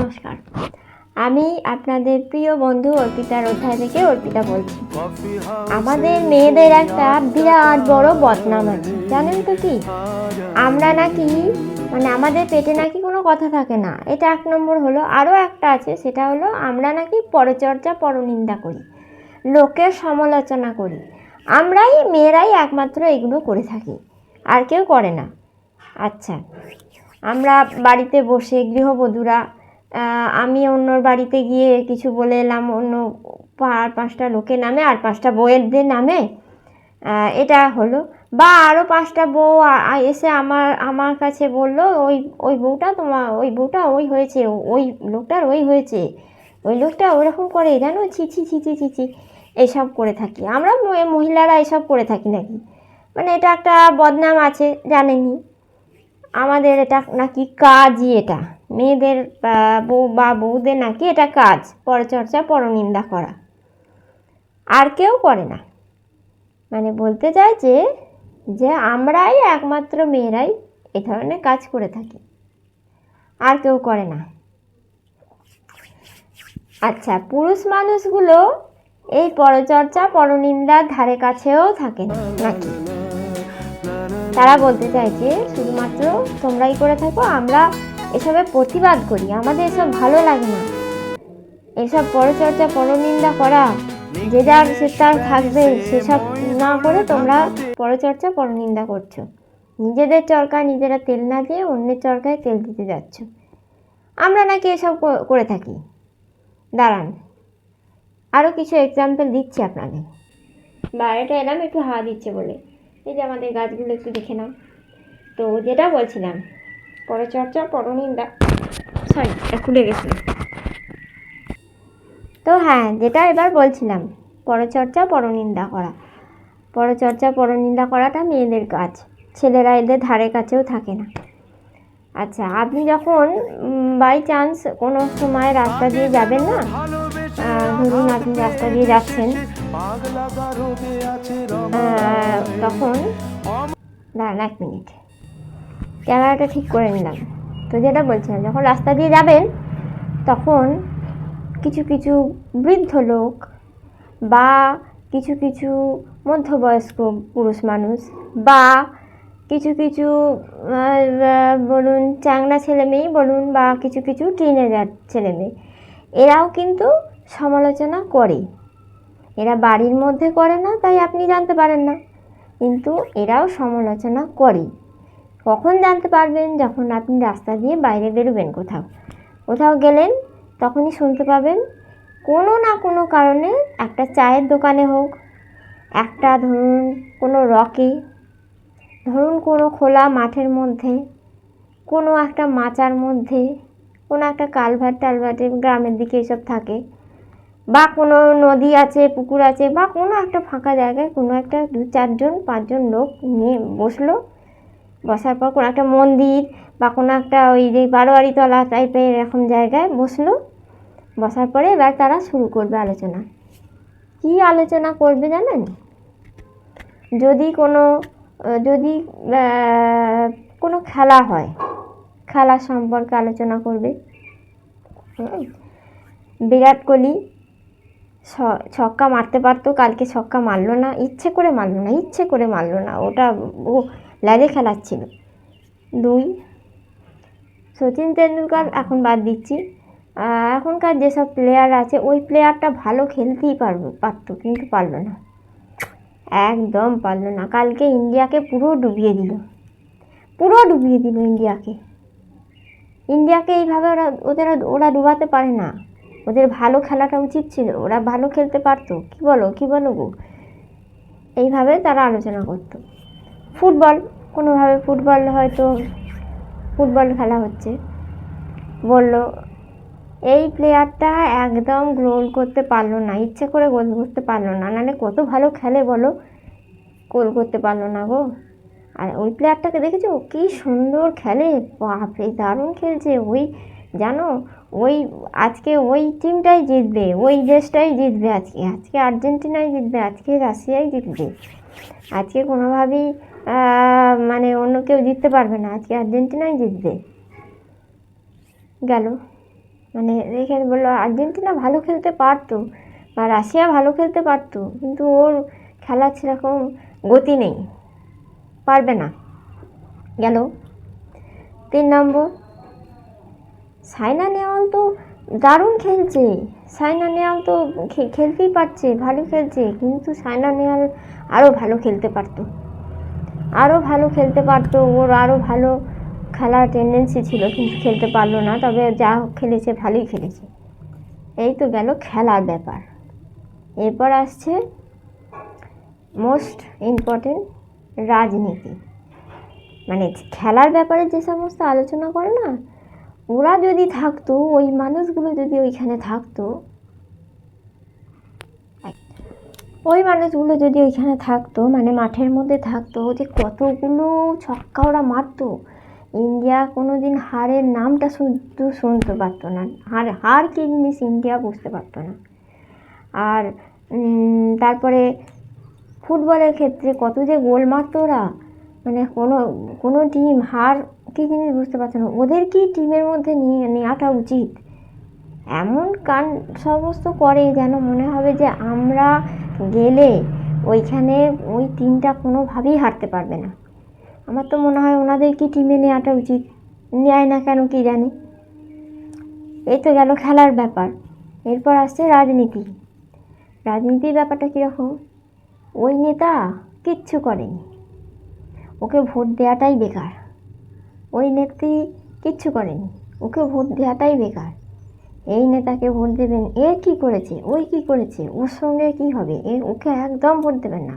নমস্কার। আমি আপনাদের প্রিয় বন্ধু অর্পিতার অধ্যায় থেকে অর্পিতা বলছি। আমাদের মেয়েদের একটা বিরাট বড় বদনাম আছে, জানেন তো কি? আমরা নাকি মানে আমাদের পেটে নাকি কোনো কথা থাকে না। এটা এক নম্বর হলো, আরও একটা আছে, সেটা হলো আমরা নাকি পরচর্চা, পরনিন্দা করি, লোকের সমালোচনা করি। আমরাই, মেয়েরাই একমাত্র এগুলো করে থাকি, আর কেউ করে না। আচ্ছা আমরা বাড়িতে বসে গৃহবধূরা আমি অন্যর বাড়িতে গিয়ে কিছু বলে এলাম, অন্য আর পাঁচটা লোকের নামে আর পাঁচটা বউয়েরদের নামে। এটা হলো। বা আরও পাঁচটা বউ এসে আমার আমার কাছে বলল, ওই ওই বউটা তোমার ওই বউটা ওই হয়েছে ওই লোকটার ওই হয়েছে। ওই লোকটা ওরকম করে জানো, ছি ছি ছি এইসব করে থাকি। আমরা মহিলারা এসব করে থাকি নাকি? মানে এটা একটা বদনাম আছে, জানেনই। আমাদের এটা নাকি কাজই এটা। মেয়েদের বউ বা বউদের নাকি এটা কাজ, পরচর্চা, পরনিন্দা করা। আর কেউ করে না। মানে বলতে চাইছে যে যে আমরাই একমাত্র মেয়েরাই এ ধরনের কাজ করে থাকি। আর কেউ করে না। আচ্ছা পুরুষ মানুষগুলো এই পরচর্চা, পরনিন্দার ধারে কাছেও থাকে নাকি? তারা বলতে চাইছে শুধুমাত্র তোমরাই করে থাকো, আমরা এসবের প্রতিবাদ করি, আমাদের এসব ভালো লাগে না। এসব পরচর্চা, পরনিন্দা করা, যে যার সে তার থাকবে, সেসব না করে তোমরা পরচর্চা, পরনিন্দা করছ। নিজেদের চরকায় নিজেরা তেল না দিয়ে অন্যের চরকায় তেল দিতে যাচ্ছ। আমরা নাকি এসব করে থাকি। দাঁড়ান আরও কিছু এক্সাম্পল দিচ্ছি আপনাদের। বাইরেটা এলাম, একটু হাওয়া দিচ্ছে বলে। এই যে আমাদের গাছগুলো একটু দেখে নাও। তো যেটা বলছিলাম পরচর্চা পরনিন্দা সরি খুলে গেছে। তো হ্যাঁ যেটা এবার বলছিলাম পরচর্চা পরনিন্দা করা। পরচর্চা পরনিন্দা করাটা মেয়েদের কাজ। ছেলেরা এদের ধারে কাছেও থাকে না। আচ্ছা আপনি যখন বাই চান্স কোনো সময় রাস্তা দিয়ে যাবেন না ধরুন আপনি রাস্তা দিয়ে যাচ্ছেন তখন দাঁড়ান এক মিনিট। ক্যামেরাটা ঠিক করে নিলাম। তো যেটা বলছিলাম, যখন রাস্তা দিয়ে যাবেন, তখন কিছু কিছু বৃদ্ধ লোক বা কিছু কিছু মধ্যবয়স্ক পুরুষ মানুষ বা কিছু কিছু বলুন, চ্যাংড়া ছেলে মেয়ে বলুন বা কিছু কিছু টিনেজার ছেলে মেয়ে, এরাও কিন্তু সমালোচনা করে। এরা বাড়ির মধ্যে করে না, তাই আপনি জানতে পারেন না। কিন্তু এরাও সমালোচনা করে কখন জানতে পারবেন যখন আপনি রাস্তা দিয়ে বাইরে বেরোবেন কোথাও? কোথাও গেলেন, তখনই শুনতে পাবেন কোনো না কোনো কারণে একটা চায়ের দোকানে হোক, একটা ধরুন কোনো রকে, ধরুন কোনো খোলা মাঠের মধ্যে, কোনো একটা মাচার মধ্যে, কোনো একটা কালভার টালভার্টে গ্রামের দিকে এসব থাকে, বা কোনো নদী আছে, পুকুর আছে, বা কোনো একটা ফাঁকা জায়গায় কোনো একটা দু চারজন, পাঁচজন লোক নিয়ে বসল বসার পর কোনো একটা মন্দির বা কোনো একটা ওই যে বারোয়ারি তলা টাইপের এরকম জায়গায় বসল। বসার পরে এবার তারা শুরু করবে আলোচনা। কী আলোচনা করবে জানেন? যদি কোনো যদি কোনো খেলা হয়, খেলা সম্পর্কে আলোচনা করবে। বিরাট কোহলি ছক্কা মারতে পারতো, কালকে ছক্কা মারলো না, ইচ্ছে করে মারলো না, ইচ্ছে করে মারলো না। ওটা ও ল্যাজে খেলাচ্ছিল দুই, সচিন তেন্ডুলকার এখন বাদ দিচ্ছি। এখনকার যেসব প্লেয়ার আছে, ওই প্লেয়ারটা ভালো খেলতেই পারবে, পারতো, কিন্তু পারল না। একদম পারল না। কালকে ইন্ডিয়াকে পুরো ডুবিয়ে দিল। পুরো ডুবিয়ে দিল ইন্ডিয়াকে। ইন্ডিয়াকে এইভাবে ওরা, ওদের ওরা ডুবাতে পারে না। ওদের ভালো খেলাটা উচিত ছিল। ওরা ভালো খেলতে পারতো। কি বলো কি বলো গো? এইভাবে তারা আলোচনা করতো। ফুটবল, কোনোভাবে ফুটবল হয়তো ফুটবল খেলা হচ্ছে। বলল, এই প্লেয়ারটা একদম গোল করতে পারল না, ইচ্ছে করে গোল করতে পারল না। নাহলে কত ভালো খেলে বলো? গোল করতে পারল না গো। আর ওই প্লেয়ারটাকে দেখেছ? কি সুন্দর খেলে। বাপরে, দারুণ খেলছে। ওই, জানো, ওই, আজকে ওই টিমটাই জিতবে, ওই দেশটাই জিতবে। আজকে আজকে আর্জেন্টিনাই জিতবে, আজকে রাশিয়াই জিতবে। আজকে কোনোভাবেই মানে অন্য কেউ জিততে পারবে না। আজকে আর্জেন্টিনাই জিতবে। গেল। মানে দেখে বলল, আর্জেন্টিনা ভালো খেলতে পারতো বা রাশিয়া ভালো খেলতে পারতো, কিন্তু ওর খেলার সেরকম গতি নেই। পারবে না। গেল। তিন নম্বর। সাইনা নেওয়াল তো দারুণ খেলছে। সাইনা নেওয়াল তো খেলতেই পারছে, ভালো খেলছে, কিন্তু সাইনা নেওয়াল আরও ভালো খেলতে পারতো। আরও ভালো খেলতে পারতো, ওর আরও ভালো খেলার টেন্ডেন্সি ছিল, কিন্তু খেলতে পারল না, তবে যা খেলেছে, ভালোই খেলেছে। এই তো গেল খেলার ব্যাপার। এরপর আসছে মোস্ট ইম্পর্টেন্ট রাজনীতি। মানে খেলার ব্যাপারে যে সমস্ত আলোচনা করে না, ওরা যদি থাকতো, ওই মানুষগুলো যদি ওইখানে থাকতো ওই মানুষগুলো যদি ওইখানে থাকতো মানে মাঠের মধ্যে থাকতো, যে কতগুলো ছক্কা ওরা মারতো। ইন্ডিয়া কোনো দিন হারের নামটা শুধু শুনতে পারতো না। হার হার কী জিনিস ইন্ডিয়া বুঝতে পারতো না। আর তারপরে ফুটবলের ক্ষেত্রে কত যে গোল মারতো ওরা। মানে কোনো কোনো টিম হার কী জিনিস বুঝতে পারতো না। ওদের কি টিমের মধ্যে নিয়ে নেওয়াটা উচিত? এমন কান সমস্ত করে যেন মনে হবে যে আমরা গেলে ওইখানে ওই টিমটা কোনোভাবেই হারতে পারবে না। আমার তো মনে হয় ওনাদের কি টিমে নেওয়াটা উচিত? নেয় না কেন কি জানে? এই তো গেল খেলার ব্যাপার। এরপর আসছে রাজনীতি। রাজনীতির ব্যাপারটা কীরকম? ওই নেতা কিচ্ছু করেনি। ওকে ভোট দেওয়াটাই বেকার। ওই নেত্রী কিচ্ছু করেনি। ওকে ভোট দেওয়াটাই বেকার। এই নেতাকে ভোট দেবেন, এ কি করেছে, ওই কি করেছে, ওর সঙ্গে কি হবে, এ ওকে একদম ভোট দেবেন না।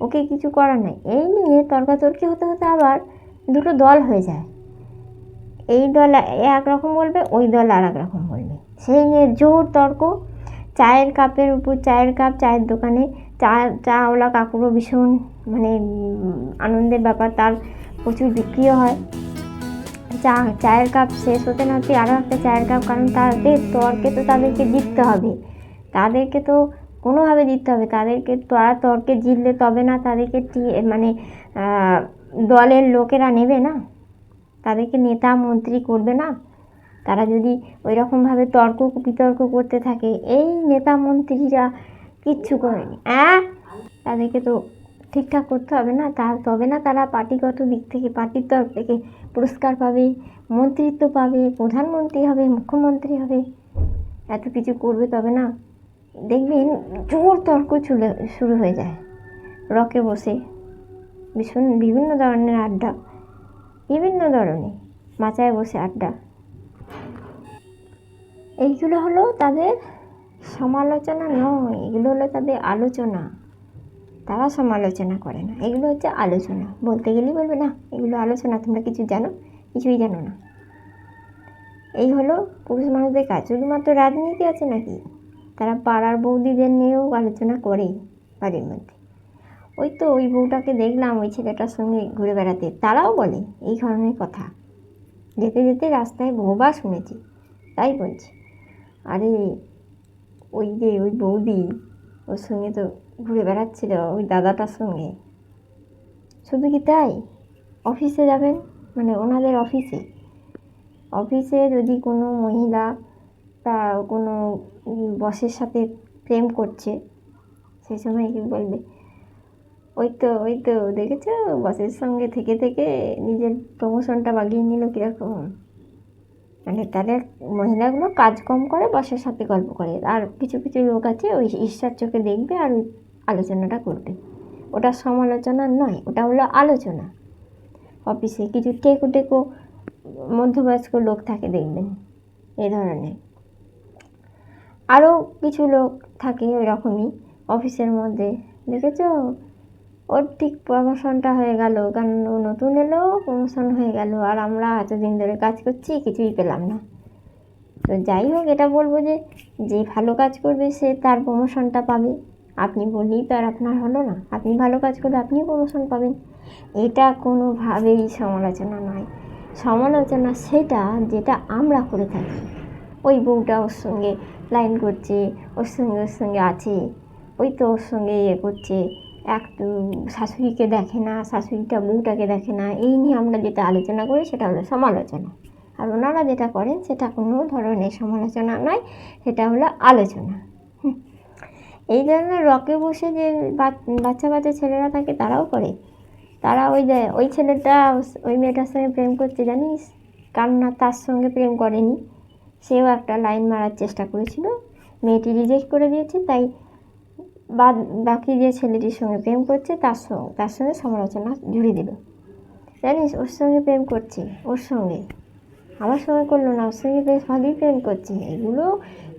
ওকে কিছু করার নাই। এই নিয়ে তর্কাতর্কি হতে হতে আবার দুটো দল হয়ে যায়। এই দল এক রকম বলবে, ওই দল আর এক রকম বলবে। সেই নিয়ে জোর তর্ক, চায়ের কাপের উপর, চায়ের কাপ, চায়ের দোকানে, চা চাওয়ালা কাকুরও ভীষণ মানে আনন্দের ব্যাপার, তার প্রচুর বিক্রিও হয়। চা চায়ের কাপ শেষ হতে না হতে আরও একটা চায়ের কাপ, কারণ তাদের তর্কে তো তাদেরকে জিততে হবে। তাদেরকে তো কোনোভাবে জিততে হবে। তাদেরকে তারা তর্কে জিতলে তবে না তাদেরকে মানে দলের লোকেরা নেবে না। তাদেরকে নেতা, মন্ত্রী করবে না। তারা যদি ওই রকমভাবে তর্ক, বিতর্ক করতে থাকে, এই নেতা, মন্ত্রীরা কিচ্ছু করেনি। অ্যাঁ? তাদেরকে তো ঠিকঠাক করতে হবে না, তা তবে না তারা পার্টিগত দিক থেকে, পার্টির তরফ থেকে পুরস্কার পাবে, মন্ত্রিত্ব পাবে, প্রধানমন্ত্রী হবে, মুখ্যমন্ত্রী হবে, এত কিছু করবে তবে না। দেখবেন জোর তর্ক চলে, শুরু হয়ে যায়, রকে বসে, ভীষণ, বিভিন্ন ধরনের আড্ডা, বিভিন্ন ধরনের, মাচায় বসে আড্ডা। এইগুলো হলো তাদের সমালোচনা নয়, এগুলো হলো তাদের আলোচনা। তারা সমালোচনা করে না। এগুলো হচ্ছে আলোচনা। বলতে গেলেই বলবে, না, এগুলো আলোচনা, তোমরা কিছু জানো? কিছুই জানো না। এই হলো পুরুষ মানুষদের কাজ। শুধুমাত্র রাজনীতি আছে নাকি? তারা পাড়ার বৌদিদের নিয়েও আলোচনা করে বাড়ির মধ্যে। ওই তো ওই বউটাকে দেখলাম, ওই ছেলেটার সঙ্গে ঘুরে বেড়াতে। তারাও বলে এই ধরনের কথা। যেতে যেতে রাস্তায় বহুবার শুনেছি, তাই বলছি। আরে, ওই যে ওই বৌদি, ওর সঙ্গে তো ঘুরে বেড়াচ্ছিল ওই দাদাটার সঙ্গে। শুধু কি তাই? অফিসে যাবেন? মানে ওনাদের অফিসে? অফিসে যদি কোনো মহিলা তা কোনো বসের সাথে প্রেম করছে সেই সময় কি বলবে? ওই তো ওই তো, দেখেছ? বসের সঙ্গে থেকে থেকে নিজের প্রমোশনটা বাগিয়ে নিল কীরকম? মানে তাদের মহিলাগুলো কাজ কম করে বসের সাথে গল্প করে। আর কিছু কিছু লোক আছে, ওই ঈশ্বর চোখে দেখবে আর আলোচনাটা করবে। ওটা সমালোচনা নয়, ওটা হলো আলোচনা। অফিসে কিছু টেকো টেকো মধ্যবয়স্ক লোক থাকে দেখবেন এই ধরনের। আরও কিছু লোক থাকে ওই রকমই অফিসের মধ্যে। দেখেছ? ওর ঠিক প্রমোশনটা হয়ে গেল, কারণ ও নতুন এলো, প্রমোশন হয়ে গেল, আর আমরা এতদিন ধরে কাজ করছি, কিছুই পেলাম না। তো যাই হোক, এটা বলব যে যে ভালো কাজ করবে সে তার প্রমোশনটা পাবে। আপনি বললেই তো আর আপনার হলো না। আপনি ভালো কাজ করলে আপনিও প্রমোশন পাবেন। এটা কোনোভাবেই সমালোচনা নয়। সমালোচনা সেটা যেটা আমরা করে থাকি। ওই বউটা ওর সঙ্গে লাইন করছে, ওর সঙ্গে ওর সঙ্গে আছে, ওই তো ওর সঙ্গে ইয়ে করছে। এক শাশুড়িকে দেখে না, শাশুড়িটা বউটাকে দেখে না। এই নিয়ে আমরা যেটা আলোচনা করি সেটা হলো সমালোচনা। আর ওনারা যেটা করেন সেটা কোনো ধরনের সমালোচনা নয়, সেটা হলো আলোচনা। এই ধরনের রকে বসে যে বাচ- বাচ্চা বাচ্চা ছেলেরা থাকে তারাও করে। তারা ওই ওই ছেলেটা ওই মেয়েটার সঙ্গে প্রেম করছে জানিস? কান্না তার সঙ্গে প্রেম করেনি। সেও একটা লাইন মারার চেষ্টা করেছিল। মেয়েটি রিজেক্ট করে দিয়েছে, তাই বাদ বাকি যে ছেলেটির সঙ্গে প্রেম করছে তার সঙ্গে তার সঙ্গে সমালোচনা জুড়ে দিল। জানিস, ওর সঙ্গে প্রেম করছে, ওর সঙ্গে। আমার সঙ্গে করল না, ওর সঙ্গে বেশ ভালোই প্রেম করছে। এগুলো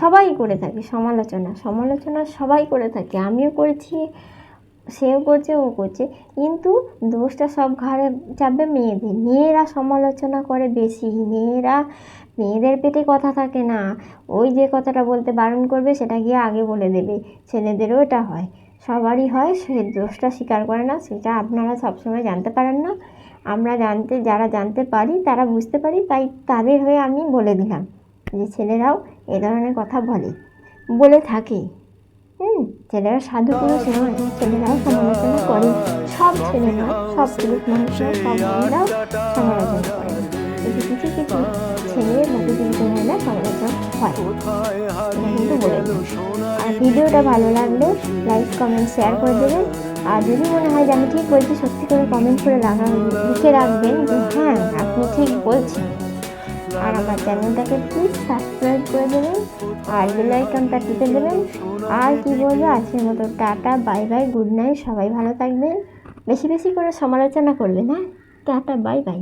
সবাই করে থাকে, সমালোচনা সমালোচনা সবাই করে থাকে। আমিও করেছি, সেও করছে, ও করছে। কিন্তু দোষটা সব ঘাড়ে চাপবে মেয়েদের। মেয়েরা সমালোচনা করে বেশি, মেয়েরা, মেয়েদের পেটে কথা থাকে না। ওই যে কথাটা বলতে বারণ করবে, সেটা গিয়ে আগে বলে দেবে। ছেলেদেরও এটা হয়। সবারই হয়, সে দোষটা স্বীকার করে না, সেটা আপনারা সবসময় জানতে পারেন না। আমরা জানতে, যারা জানতে পারি, তারা বুঝতে পারি, তাই তাদের হয়ে আমি বলে দিলাম যে, ছেলেরাও এ ধরনের কথা বলে। বলে থাকে। হুম, ছেলেরা সাধু পুরুষ নয় ছেলেরাও সমালোচনা করে। সব ছেলেরা, সব পুরুষ মানুষরা সব সমালোচনা করে। কিন্তু কিছু কিছু ছেলে বা কিছু কিছু সমালোচনা হয়। কিন্তু বলে আর ভিডিওটা ভালো লাগলে, লাইক, কমেন্ট, শেয়ার করে দেবেন। আর যদি মনে হয় যে আমি ঠিক বলছি, সত্যি করে কমেন্ট করে রাখা লিখে রাখবেন যে হ্যাঁ আপনি ঠিক বলছেন। আর আমার চ্যানেলটাকে প্লিজ সাবস্ক্রাইব করে দেবেন আর বেল আইকনটা টিপে দেবেন। আর কি বলব, আজকের মতো tata bye bye good night সবাই ভালো থাকবেন। বেশি বেশি করে সমালোচনা করবেন হ্যাঁ? Tata bye by